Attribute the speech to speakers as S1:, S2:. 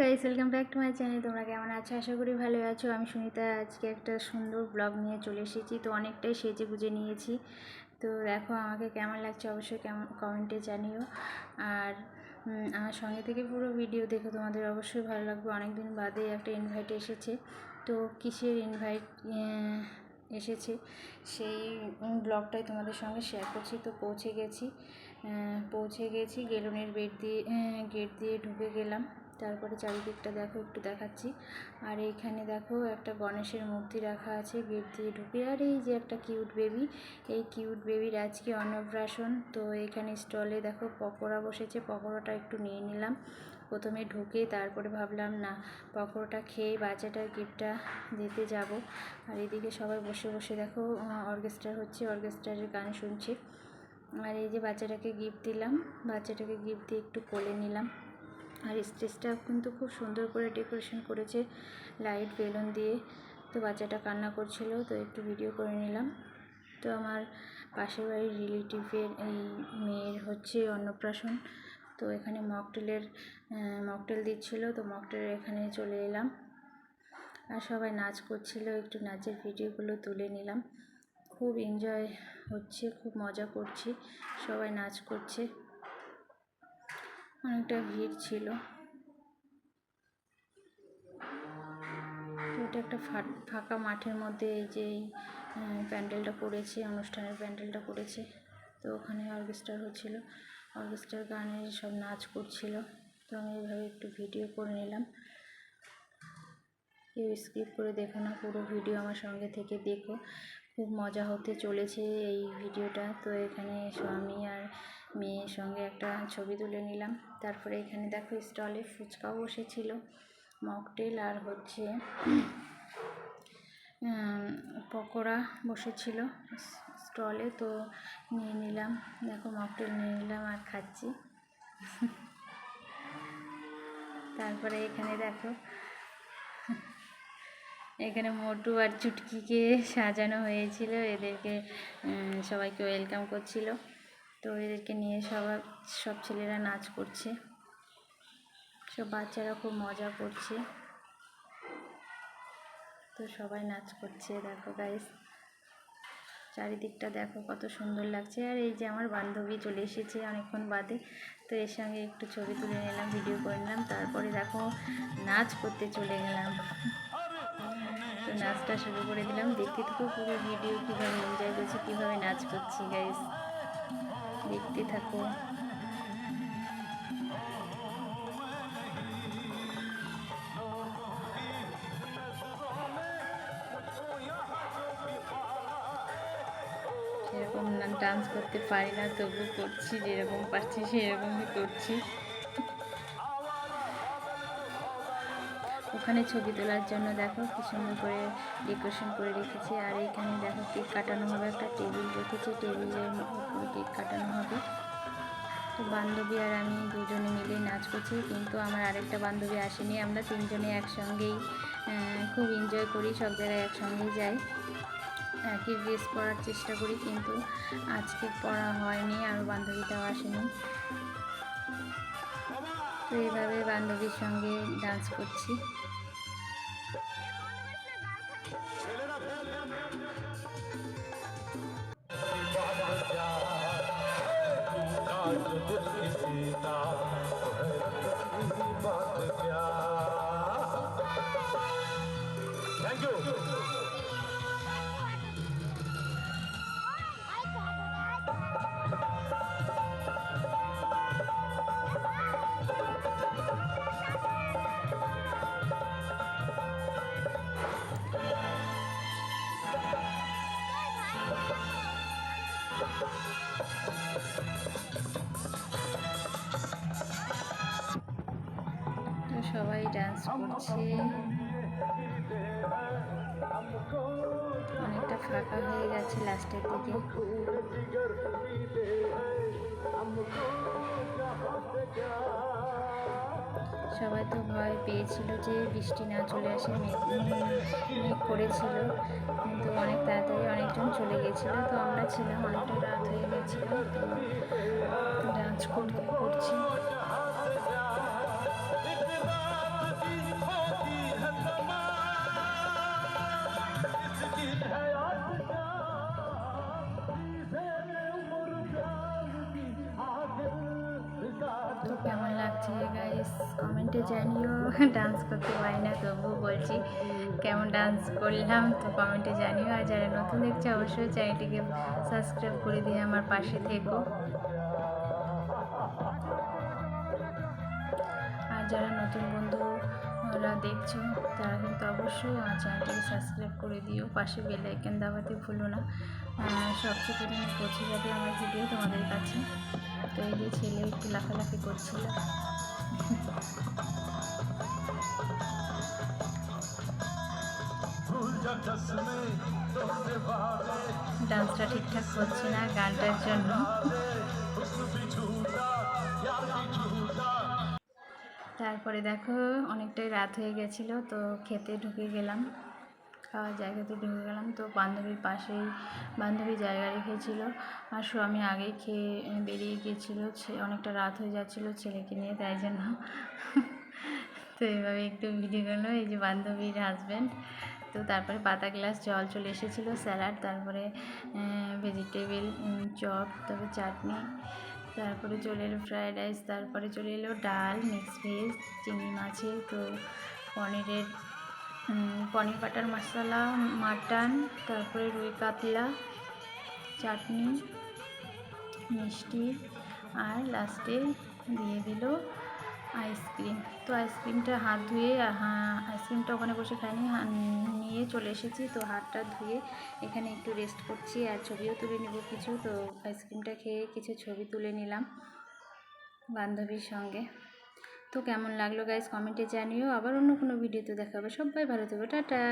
S1: Guys welcome back to my channel তোমরা কেমন আছো? আশা করি ভালো আছো। আমি সুনিতা, আজকে একটা সুন্দর ব্লগ নিয়ে চলে এসেছি। তো অনেকটাই সেজে গুজে নিয়েছি। তো দেখো, আমাকে কেমন লাগছে অবশ্যই কেমন কমেন্টে জানিও। আর আমার সঙ্গে থেকে পুরো ভিডিও দেখো। তোমাদের অবশ্যই ভালো লাগবে। অনেক দিন বাদে একটা ইনভাইট এসেছে। তো কিসের ইনভাইট এসেছে? সেই ব্লগটাই তোমাদের সঙ্গে শেয়ার করছি। তো পৌঁছে গেছি। পৌঁছে গেছি। গেলুনের বেড দিয়ে গেট দিয়ে ঢুকে গেলাম। তারপরে চারিদিকটা দেখো, একটু দেখাচ্ছি। আর এইখানে দেখো, একটা গণেশের মূর্তি রাখা আছে গেট দিয়ে ঢুকে। আর এই যে একটা কিউট বেবি, এই কিউট বেবির আজকে অন্নপ্রাশন। তো এখানে স্টলে দেখো, পকোড়া বসেছে, পকোড়াটা একটু নিয়ে নিলাম। প্রথমে ঢুকে তারপরে ভাবলাম, না, পকোড়াটা খেয়ে বাচ্চাটার গিফটটা দিতে যাব। আর এদিকে সবাই বসে বসে দেখো অর্কেস্ট্রা হচ্ছে অর্কেস্ট্রারের গান শুনছে। আর এই যে বাচ্চাটাকে গিফট দিলাম, বাচ্চাটাকে গিফট দিয়ে একটু কোলে নিলাম। আর স্টেজটা কিন্তু খুব সুন্দর করে ডেকোরেশন করেছে লাইট, বেলুন দিয়ে। তো বাচ্চাটা কান্না করছিল, তো একটু ভিডিও করে নিলাম। তো আমার পাশের বাড়ির রিলেটিভের এই মেয়ের হচ্ছে অন্নপ্রাশন। তো এখানে মকটেলের মকটেল দিচ্ছিল, তো মকটেলের এখানে চলে এলাম। আর সবাই নাচ করছিল, একটু নাচের ভিডিওগুলো তুলে নিলাম। খুব এনজয় হচ্ছে, খুব মজা করছি। সবাই নাচ করছে। অনেকটা ভিড় ছিল। এটা একটা ফাঁকা মাঠের মধ্যে এই যে প্যান্ডেলটা করেছে, অনুষ্ঠানের প্যান্ডেলটা করেছে। তো ওখানে অর্কেস্ট্রা হচ্ছিল। অর্কেস্ট্রার গানে সব নাচ করছিল। তো আমি এইভাবে একটু ভিডিও করে নিলাম। কেউ স্কিপ করে দেখো না, পুরো ভিডিও আমার সঙ্গে থেকে দেখো। খুব মজা হতে চলেছে এই ভিডিওটা। তো এখানে স্বামী আর মেয়ের সঙ্গে একটা ছবি তুলে নিলাম। তারপরে এখানে দেখো স্টলে ফুচকাও বসেছিল, মকটেল আর হচ্ছে পকোড়া বসেছিল স্টলে, তো নিয়ে নিলাম। দেখো মকটেল নিয়ে নিলাম আর খাচ্ছি। তারপরে এখানে দেখো, এখানে মোটু আর চুটকিকে সাজানো হয়েছিল। এদেরকে সবাইকে ওয়েলকাম করছিল। তো এদেরকে নিয়ে সবাই সব ছেলেরা নাচ করছে। সব বাচ্চারা খুব মজা করছে। তো সবাই নাচ করছে, দেখো গাইস চারিদিকটা দেখো কত সুন্দর লাগছে। আর এই যে আমার বান্ধবী চলে এসেছে অনেকক্ষণ বাদে, তো এর সঙ্গে একটু ছবি তুলে নিলাম ভিডিও করে নিলাম। তারপরে দেখো নাচ করতে চলে গেলাম। তো নাচটা শুরু করে দিলাম। দেখতে থাকো পুরো ভিডিও কীভাবে এনজয় করছি, কীভাবে নাচ করছি গাইস দেখতে থাকো। সেরকম ডান্স করতে পারি না তবু করছি যেরকম পারছি সেরকমই করছি। ওখানে ছবি তোলার জন্য দেখো কি সুন্দর করে ডেকোরেশন করে রেখেছে। আর এখানে দেখো কেক কাটানো হবে, একটা টেবিল রেখেছে। টেবিলের উপরে কেক কাটানো হবে। তো বান্ধবী আর আমি দুজনে মিলেই নাচ করছি, কিন্তু আমার আরেকটা বান্ধবী আসেনি। আমরা তিনজনে একসঙ্গেই খুব এনজয় করি, সব জায়গায় একসঙ্গেই যাই। একই ড্রেস পরার চেষ্টা করি, কিন্তু আজকে পরা হয়নি, আর বান্ধবীটাও আসেনি। তো এইভাবে বান্ধবীর সঙ্গে ডান্স করছি করছে অনেকটা ফাঁকা হয়ে গেছে লাস্টের দিকে। সবাই তো ভয় পেয়েছিল যে বৃষ্টি না চলে আসে, মেঘ করেছিল। কিন্তু অনেক তাড়াতাড়ি অনেকজন চলে গেছিল। তো আমরা ছিলাম অনেকটা রাত হয়ে গেছিল। তো ডান্স করতে করছি। কমেন্টে জানিও ডান্স করতে পারি না, তবুও বলছি কেমন ডান্স করলাম, তো কমেন্টে জানিও। আর যারা নতুন দেখছে, অবশ্যই চ্যানেলটিকে সাবস্ক্রাইব করে দিয়ে আমার পাশে থেকো। আর যারা নতুন বন্ধুরা দেখছ, তারা কিন্তু অবশ্যই আমার চ্যানেলটিকে সাবস্ক্রাইব করে দিও। পাশে বেল আইকন দাবাতে ভুলো না। সবচেয়ে প্রথমে পৌঁছে যাবে আমার ভিডিও তোমাদের কাছে। তো এই যে ছেলে একটু লাফালাফি করছিল। ডান্সটা ঠিকঠাক হচ্ছে না গানটার জন্য। তারপরে দেখো, অনেকটাই রাত হয়ে গেছিল, তো খেতে ঢুকে গেলাম। খাওয়ার জায়গাতে ঢুকে গেলাম। তো বান্ধবীর পাশেই বান্ধবী জায়গা রেখেছিল। আর স্বামী আগেই খেয়ে বেরিয়ে গিয়েছিল। অনেকটা রাত হয়ে যাচ্ছিল ছেলেকে নিয়ে, তাই জন্য তো এইভাবে একটু ভিডিও করল এই যে বান্ধবীর হাজব্যান্ড তো তারপরে পাতা গ্লাস, জল চলে এসেছিল, স্যালাড, তারপরে ভেজিটেবিল চপ, তারপরে চাটনি, তারপরে চলে এলো ফ্রায়েড রাইস তারপরে চলে এলো ডাল মিক্স ভেজ চিংড়ি মাছের, তো পনিরের পনির বাটার মশলা, মাটন, তারপরে রুই কাতলা, চাটনি, মিষ্টি, আর লাস্টে দিয়ে দিল আইসক্রিম। তো আইসক্রিমটা হাত ধুয়ে আইসক্রিমটা ওখানে বসে খাইনি নিয়ে চলে এসেছি। তো হাতটা ধুয়ে এখানে একটু রেস্ট করছি আর ছবিও তুলে নেব কিছু। তো আইসক্রিমটা খেয়ে কিছু ছবি তুলে নিলাম বান্ধবীর সঙ্গে। তো কেমন লাগল গাইজ কমেন্টে জানিও। আবার অন্য কোনো ভিডিওতে দেখাবে সবাই ভালো থাকবে টাটা!